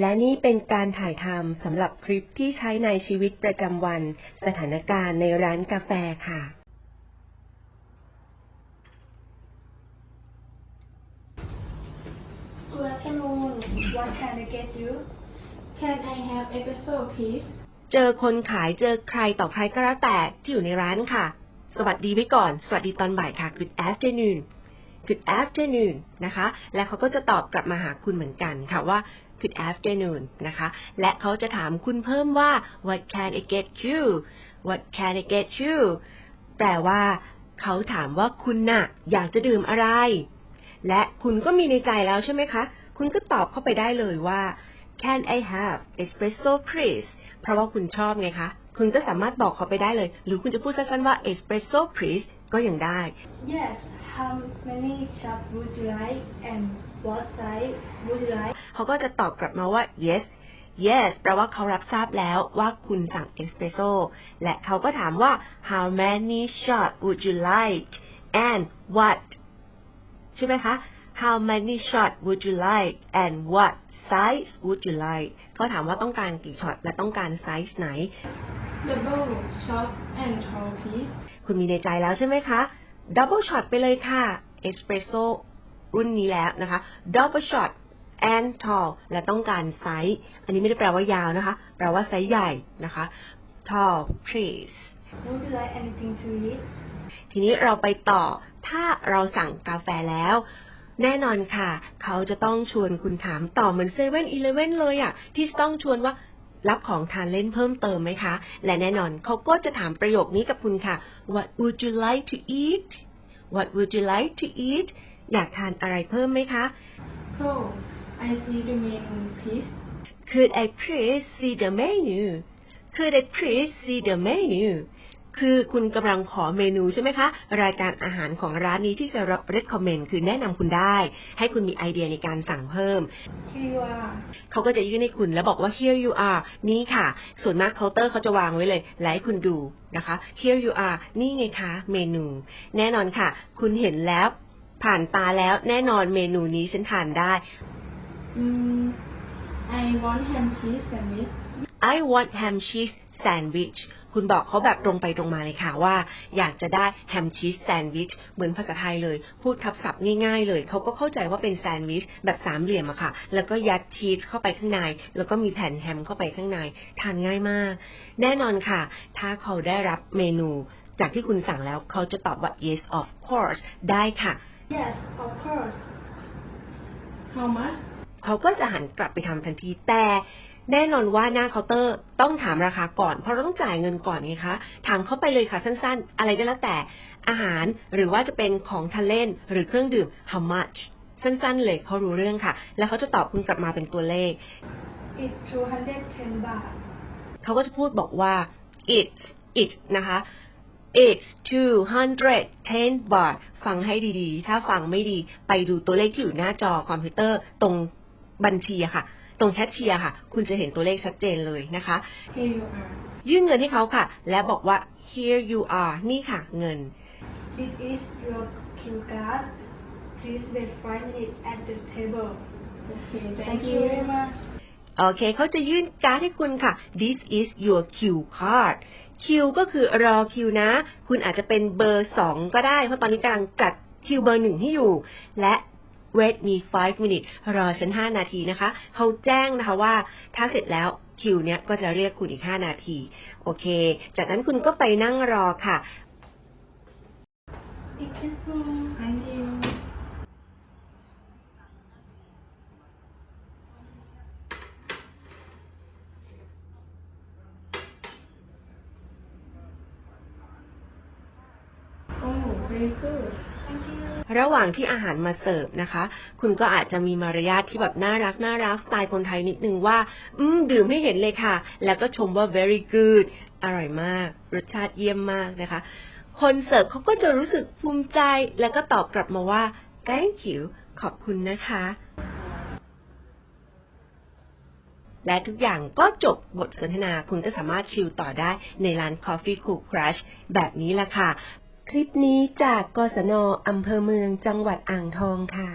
และนี่เป็นการถ่ายทำสำหรับคลิปที่ใช้ในชีวิตประจำวัน สถานการณ์ในร้านกาแฟค่ะ Good afternoon. What can I get you? Can I have espresso please เจอคนขายเจอใครต่อใครก็แล้วแต่ที่อยู่ในร้านค่ะ สวัสดีไว้ก่อน สวัสดีตอนบ่ายค่ะ Good afternoon Good afternoon นะคะ และเขาก็จะตอบกลับมาหาคุณเหมือนกันค่ะว่า Good afternoon นะคะ และเขาจะถามคุณเพิ่มว่า What can I get you What can I get you แปลว่า เขาถามว่าคุณน่ะ อยากจะดื่มอะไร และคุณก็มีในใจแล้วใช่ไหมคะ คุณก็ตอบเข้าไปได้เลยว่า Can I have espresso please เพราะว่าคุณชอบไงคะ คุณก็สามารถบอกเขาไปได้เลย หรือคุณจะพูดสั้นๆว่า espresso please ก็ยังได้ Yes. How many shots would you like? And what size would you like? เขาก็จะตอบกลับมาว่า yes yes แปลว่าเขารับทราบแล้วว่าคุณสั่ง espresso และเขาก็ถามว่า how many shot would you like and what ใช่ไหมคะ how many shot would you like and what size would you like เขาถามว่าต้องการกี่ช็อตและต้องการไซส์ไหน Double shot and tall please คุณมีในใจแล้วใช่ไหมคะ double shot ไปเลยค่ะ espresso รุ่นนี้แล้วนะคะ double shot and tall และต้องการไซส์อันนี้ไม่ได้แปลว่ายาวนะคะ แปลว่าไซส์ใหญ่นะคะ tall please Would you like anything to eat? ทีนี้เราไปต่อ ถ้าเราสั่งกาแฟแล้ว แน่นอนค่ะ เขาจะต้องชวนคุณถามต่อเหมือนเซเว่นอีเลเว่นเลยอะที่จะต้องชวนว่ารับของทานเล่นเพิ่มเติมไหมคะ และแน่นอนเขาก็จะถามประโยคนี้กับคุณค่ะ What would you like to eat What would you like to eat อยากทานอะไรเพิ่มไหมคะ Cool I see the menu please Could I please see the menu Could I please see the menu คือคุณกำลังขอเมนูใช่ไหมคะ รายการอาหารของร้านนี้ที่จะ recommend คือแนะนำคุณได้ ให้คุณมีไอเดียในการสั่งเพิ่ม Here you are. เขาก็จะยื่นให้คุณแล้วบอกว่า here you are นี่ค่ะ ส่วนมากเคาน์เตอร์เขาจะวางไว้เลยและให้คุณดูนะคะ here you are นี่ไงคะ เมนู แน่นอนค่ะ คุณเห็นแล้ว ผ่านตาแล้วแน่นอนเมนูนี้ฉันทานได้ mm, I want ham cheese sandwich I want ham cheese sandwich คุณบอกเขาแบบตรงไปตรงมาเลยค่ะว่า อยากจะได้แฮมชีสแซนด์วิชเหมือนภาษาไทยเลย พูดทับศัพท์ง่ายๆเลย เขาก็เข้าใจว่าเป็นแซนด์วิชแบบสามเหลี่ยมอะค่ะ แล้วก็ยัดชีสเข้าไปข้างใน แล้วก็มีแผ่นแฮมเข้าไปข้างใน ทานง่ายมาก แน่นอนค่ะ ถ้าเขาได้รับเมนู จากที่คุณสั่งแล้วเขาจะตอบว่า yes of course ได้ค่ะ Yes, of course. How much เขาก็จะหันกลับไปทำทันทีแต่แน่นอนว่าหน้าเคาน์เตอร์ต้องถามราคาก่อน เพราะเราต้องจ่ายเงินก่อนไงคะถามเข้าไปเลยค่ะสั้นๆ อะไรก็แล้วแต่อาหารหรือว่าจะเป็นของทานเล่นหรือเครื่องดื่ม how much สั้นๆ เลยเขารู้เรื่องค่ะ แล้วเขาจะตอบคุณกลับมาเป็นตัวเลข It's 210 baht. เขาก็จะพูดบอกว่า it's it's นะคะ it's 210 baht ฟังให้ดีๆ ถ้าฟังไม่ดีไปดูตัวเลขที่อยู่หน้าจอคอมพิวเตอร์ตรง บัญชีอะค่ะ ตรงแคชเชียร์ค่ะ คุณจะเห็นตัวเลขชัดเจนเลยนะคะ Here you are ยื่นเงินให้เขาค่ะ และบอกว่า here you are นี่ค่ะเงิน It is your cue card. Please wait five minutes at the table. Okay Thank thank you you very much. โอเคเขาจะยื่นการ์ดให้คุณค่ะ this is your queue card คิวก็คือรอคิวนะ คุณอาจจะเป็นเบอร์ 2 ก็ได้ เพราะตอนนี้กำลังจัดคิวเบอร์หนึ่งให้อยู่ และ wait me 5 minutes รอฉัน 5 นาทีนะคะ เขาแจ้งนะคะว่าถ้าเสร็จแล้วคิวเนี้ยก็จะเรียกคุณอีก 5 นาที โอเค จากนั้นคุณก็ไปนั่งรอค่ะ It is one. Thank you Oh very good ระหว่างที่อาหารมาเสิร์ฟนะคะ คุณก็อาจจะมีมารยาทที่แบบน่ารักน่ารักสไตล์คนไทยนิดนึงว่า อืม ดื่มให้เห็นเลยค่ะ แล้วก็ชมว่า very good อร่อยมาก รสชาติเยี่ยมมากนะคะ คนเสิร์ฟเขาก็จะรู้สึกภูมิใจ แล้วก็ตอบกลับมาว่า thank you ขอบคุณนะคะ และทุกอย่างก็จบบทสนทนาคุณก็สามารถชิลต่อได้ในร้าน Coffee Cool Crush แบบนี้ละค่ะ คลิปนี้จากกศนอำเภอเมืองจังหวัดอ่างทองค่ะ